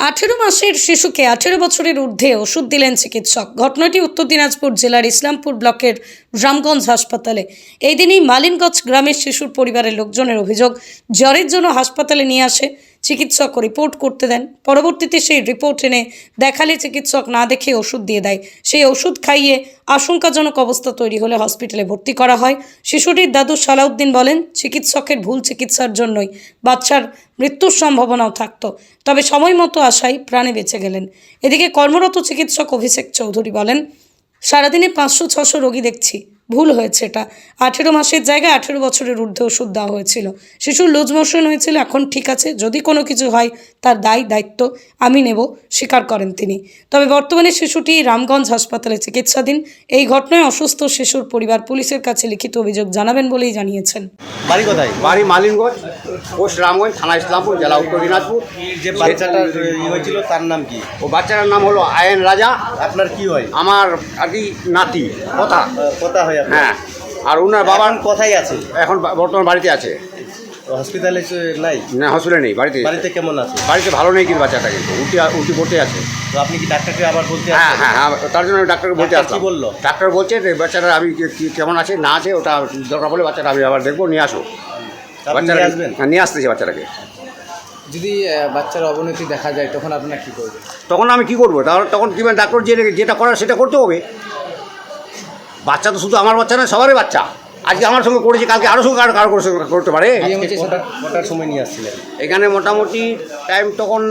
আঠেরো মাসের শিশুকে আঠেরো বছরের ঊর্ধ্বে ওষুধ দিলেন চিকিৎসক। ঘটনাটি উত্তর দিনাজপুর জেলার ইসলামপুর ব্লকের রামগঞ্জ হাসপাতালে। এই দিনই মালিনগঞ্জ গ্রামের শিশুর পরিবারের লোকজনের অভিযোগ, জ্বরের জন্য হাসপাতালে নিয়ে আসে চিকিৎসক রিপোর্ট করতে দেন। পরবর্তীতে সেই রিপোর্ট এনে দেখালে চিকিৎসক না দেখে ওষুধ দিয়ে দেয়। সেই ওষুধ খাইয়ে আশঙ্কাজনক অবস্থা তৈরি হলে হসপিটালে ভর্তি করা হয়। শিশুটির দাদু সালাউদ্দিন বলেন, চিকিৎসকের ভুল চিকিৎসার জন্যই বাচ্চার মৃত্যুর সম্ভাবনাও থাকতো। তবে সময় মতো আসায় প্রাণে বেঁচে গেলেন। এদিকে কর্মরত চিকিৎসক অভিষেক চৌধুরী বলেন, সারাদিনে পাঁচশো, ছশো রোগী দেখছি। ভুল হয়েছে এটা। আঠেরো মাসের জায়গায় আঠেরো বছরের ঊর্ধ্বে ওষুধ দেওয়া হয়েছিল। শিশুর লুজ মোশন হয়েছিল এখন ঠিক আছে যদি কোনো কিছু হয় তার দায় দায়িত্ব আমি নেব স্বীকার করেন তিনি। তবে বর্তমানে শিশুটি রামগঞ্জ হাসপাতালে চিকিৎসাধীন। এই ঘটনায় অসুস্থ শিশুর পরিবার পুলিশের কাছে লিখিত অভিযোগ জানাবেন বলেই জানিয়েছেন। বাড়ি কোথায়? বাড়ি মালিনগঞ্জ পোস্ট রামগঞ্জ থানা ইসলামপুর জেলা উত্তর দিনাজপুর। যে বাচ্চাটার হয়েছিল তার নাম কি? ও বাচ্চাটার নাম হলো আয়ন রাজা। আপনার কি হয়? আমার আর কি নাতি কথা। কথা হয় আপনার হ্যাঁ আর ওনার বাবা বাবার কোথায় আছে? এখন বর্তমান বাড়িতে আছে। হসপিটালে নাই? না হসপিটালে নেই বাড়িতে বাড়িতে কেমন আছে? বাড়িতে ভালো নেই কিন্তু বাচ্চাটা কিন্তু উল্টি উল্টি পড়তে আছে। তো আপনি কি ডাক্তারকে আবার বলতে হ্যাঁ হ্যাঁ হ্যাঁ তার জন্য আমি ডাক্তারকে বলতে আসলাম। বলল? ডাক্তার বলছে যে বাচ্চাটা আমি কেমন আছে না আছে ওটা দরকার পড়লে বাচ্চাটা আমি আবার দেখব নিয়ে আসো। নিয়ে আসবেন? হ্যাঁ, নিয়ে আসতেছি বাচ্চাটাকে। যদি বাচ্চার অবনতি দেখা যায় তখন আপনারা কি করবেন? তখন আমি কি করব? তাহলে তখন কি ডাক্তার যে যেটা করার সেটা করতে হবে। বাচ্চা তো শুধু আমার বাচ্চা না সবারই বাচ্চা। আজকে আমার সঙ্গে করেছে কালকে আরও সঙ্গে কারও করতে পারে। কটার সময় নিয়ে আসছিলেন? এখানে মোটামুটি টাইম তখন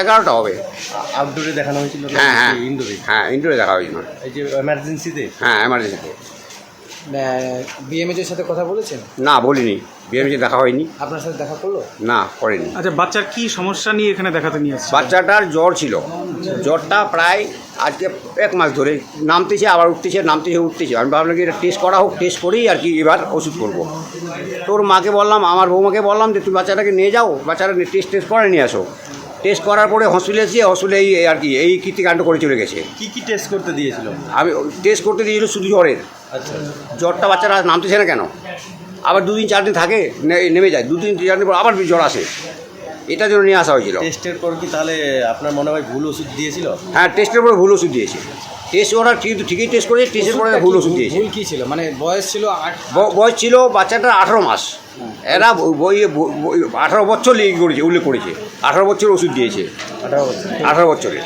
এগারোটা হবে। আউটডোরে দেখানো হয়েছিল হ্যাঁ হ্যাঁ। ইনডোরে হ্যাঁ ইনডোরে দেখা হয়েছিল। এই যে এমার্জেন্সিতে হ্যাঁ এমার্জেন্সিতে বিএমএচের সাথে কথা বলেছেন? না বলিনি। বিএমসি দেখা হয়নি। আপনার সাথে দেখা করল? না করেনি। আচ্ছা বাচ্চার কি সমস্যা নিয়ে এখানে দেখাতে নিয়ে আসছে? বাচ্চাটার জ্বর ছিল। জ্বরটা প্রায় আজকে এক মাস ধরে নামতেছে আবার উঠতেছে নামতেছে উঠতেছে। আমি ভাবলাম কি এটা টেস্ট করা হোক টেস্ট করেই আর কি এবার ওষুধ করব। তোর মাকে বললাম আমার বৌমাকে বললাম যে তুমি বাচ্চাটাকে নিয়ে যাও বাচ্চাটা টেস্ট টেস্ট করে নিয়ে আসো। টেস্ট করার পরে হসপিটালে এসে হসপিটালে এই আর কি এই কীর্তিকাণ্ড করে চলে গেছে। কী কী টেস্ট করতে দিয়েছিল? আমি টেস্ট করতে দিয়েছিল শুধু জ্বরের। জ্বরটা বাচ্চারা নামতেছে না কেন? আবার দুদিন চার দিন থাকে নে- নেমে যায়। দু দুদিন চার দিন পর আবার জ্বর আসে। এটার জন্য নিয়ে আসা হয়েছিল। টেস্টের পর কি তাহলে আপনার মনে হয় ভুল ওষুধ দিয়েছিল? হ্যাঁ টেস্টের পরে ভুল ওষুধ দিয়েছে। টেস্ট ওরা কিন্তু ঠিকই টেস্ট করেছে টেস্টের পরে ভুল ওষুধ দিয়েছে। ভুল কি ছিল? মানে বয়স ছিল আট বয়স ছিল বাচ্চাটার আঠারো মাস। এরা বই- আঠারো বছর লিখে করেছে উল্লেখ করেছে। আঠারো বছর ওষুধ দিয়েছে। আঠারো বছর। আঠারো বছরে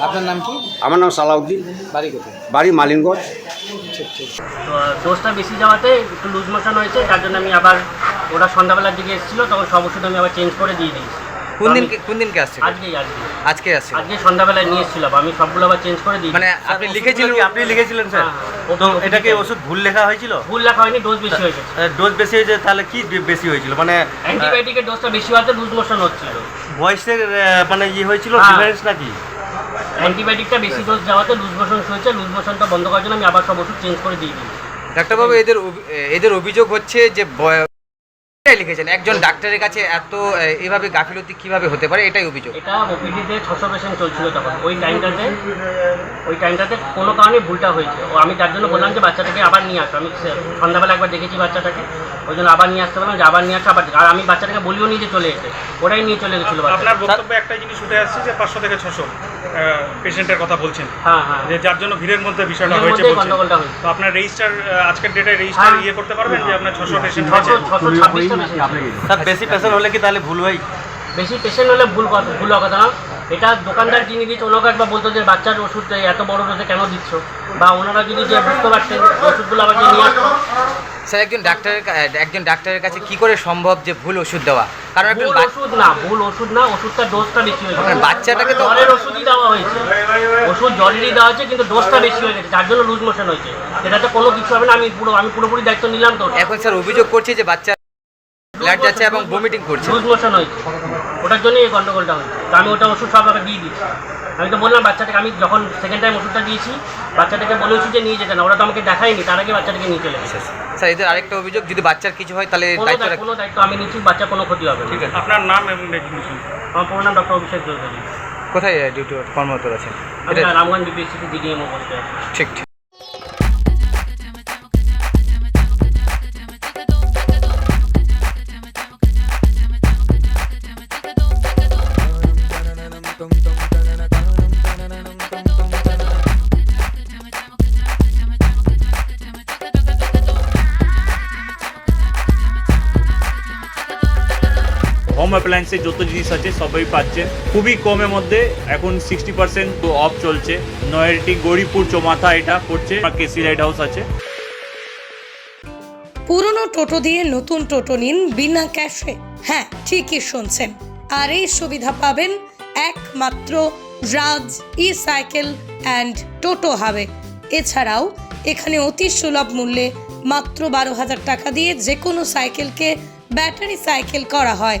আপনার নাম কি? আমার নাম সালাউদ্দিন। বাড়ি কোথায়? বাড়ি মালিনগঞ্জ। তো ডোজটা বেশি যাওয়াতে একটু লুজ মোশন হয়েছে তার জন্য আমি আবার ওরা সন্ধ্যাবেলার দিকে এসেছিল তখন সব ওষুধ আমি আবার চেঞ্জ করে দিয়ে দিয়েছি। কোন দিন কোন দিনকে আসছে আজকেই আজকে আজকে আসছে আজকে সন্ধ্যাবেলায় নিয়ে এসেছিলাম আমি সবগুলো আবার চেঞ্জ করে দিই মানে আপনি লিখেছিলেন আপনি লিখেছিলেন স্যার? হ্যাঁ, তো এটাকে ওষুধ ভুল লেখা হয়েছিল? ভুল লেখা হয়নি ডোজ বেশি হয়ে গেছে। ডোজ বেশি হয়েছে তাহলে কি বেশি হয়েছিল? মানে অ্যান্টিবায়োটিকের ডোজটা বেশি হওয়াতে লুজ মোশন হচ্ছিল। ভয়েসের মানে ইয়ে হয়েছিল হ্যাঁ। ডিফারেন্স নাকি? অ্যান্টিবায়োটিকটা বেশি ডোজ যাওয়াতে লুজ মোশন হয়েছে। লুজ মোশনটা বন্ধ করার জন্য আমি আবার সব ওষুধ চেঞ্জ করে দিয়ে দিই ডাক্তারবাবু এদের অভি- এদের অভিযোগ হচ্ছে যে লিখেছেন। একজন ডাক্তারের কাছে এত এভাবে গাফিলতি কীভাবে হতে পারে? এটাই অভিযোগ। এটা ওপিডিতে ছশো পেশেন্ট চলছিল তখন। ওই টাইমটাতে ওই টাইমটাতে কোনো কারণে ভুলটা হয়েছে। ও আমি তার জন্য বললাম যে বাচ্চাটাকে আবার নিয়ে আসো। আমি সন্ধ্যাবেলা একবার দেখেছি বাচ্চাটাকে। ওই জন্য আবার নিয়ে আসতে বললাম যে আবার নিয়ে আসো আবার আর আমি বাচ্চাটাকে বলিও নিয়ে যে চলে এসে। ওটাই নিয়ে চলে গেছিল আপনার বক্তব্যে একটা জিনিস উঠে আসছে যে পাঁচশো থেকে ছশো। পেশেন্টের কথা বলছেন। হ্যাঁ হ্যাঁ। যে যার জন্য ভিড়ের মধ্যে বিষয়টা হয়েছে বলছেন। তো আপনার রেজিস্টার আজকের ডেটে রেজিস্টার হ্যাঁ। ইয়ে করতে পারবেন যে আপনার ছশো পেশেন্ট হয়েছে? ছশো ছশো ছাব্বিশটা পেশেন্ট স্যার বেশি পেশেন্ট হলে কি তাহলে ভুল হয়? বেশি পেশেন্ট হলে ভুল কথা ভুল কথা না। এটা দোকানদার যিনি দিচ্ছে ওনাকে একবার বলতো যে বাচ্চার ওষুধ এত বড় ডোজে কেন দিচ্ছ? বা ওনারা যদি যে বুঝতে পারছেন ওষুধগুলো আবার নিয়ে আসতো স্যার একজন ডাক্তারের একজন ডাক্তারের কাছে কি করে সম্ভব যে ভুল ওষুধ দেওয়া? কারণ একজন ভুল ওষুধ না ভুল ওষুধ না ওষুধটা ডোজটা বেশি হয়ে মানে গেছে। বাচ্চাটাকে তো জ্বরের ওষুধই দেওয়া হয়েছে। ওষুধ জ্বরেরই দেওয়া হয়েছে কিন্তু ডোজটা বেশি হয়ে গেছে যার জন্য লুজ মোশন হয়েছে। সেটাতে কোনো কিছু হবে না আমি পুরো আমি পুরোপুরি দায়িত্ব নিলাম তো। এখন স্যার অভিযোগ করছে যে বাচ্চা ব্লাড যাচ্ছে এবং ভমিটিং করছে। লুজ মোশন হয়েছে। ওটার জন্যই এই গন্ডগোলটা হয়েছে। আমি ওটা ওষুধ সব আগে দিয়ে দিচ্ছি। আমি তো বললাম বাচ্চাটাকে আমি যখন সেকেন্ড টাইম ওষুধটা দিয়েছি বাচ্চাটাকে বলেছি যে নিয়ে যেতে না ওরা তো আমাকে দেখায়নি তার আগে বাচ্চাটাকে নিয়ে চলে গেছে। স্যার এদের আরেকটা অভিযোগ যদি বাচ্চার কিছু হয় তাহলে কোনো দায়িত্ব দায়- কোনো দায়িত্ব আমি নিচ্ছি বাচ্চার কোনো ক্ষতি হবে না। ঠিক আছে। আপনার নাম এবং ডেজিগনেশন? আমার পুরো নাম ডক্টর অভিষেক চৌধুরী। কোথায় ডিউটি কর্মরত আছেন? রামগঞ্জ বিপিএসসিতে করতে ঠিক ঠিক। হোম অ্যাপ্লায়েন্সের যত জিনিস আছে, সবই পাচ্ছেন খুবই কমের মধ্যে এখন সিক্সটি পার্সেন্ট অফ চলছে। নয়ারটি গৌরীপুর চৌমাথা এটা পড়ছে কেসি লাইট হাউস আছে। পুরনো টোটো দিয়ে নতুন টোটো নিন বিনা ক্যাশে হ্যাঁ ঠিকই শুনছেন। আর এই সুবিধা পাবেন একমাত্র রাজ ই সাইকেল অ্যান্ড টোটো হাবে এছাড়াও এখানে অতি সুলভ মূল্যে মাত্র বারো হাজার টাকা দিয়ে যে কোনো সাইকেলকে ব্যাটারি সাইকেল করা হয়।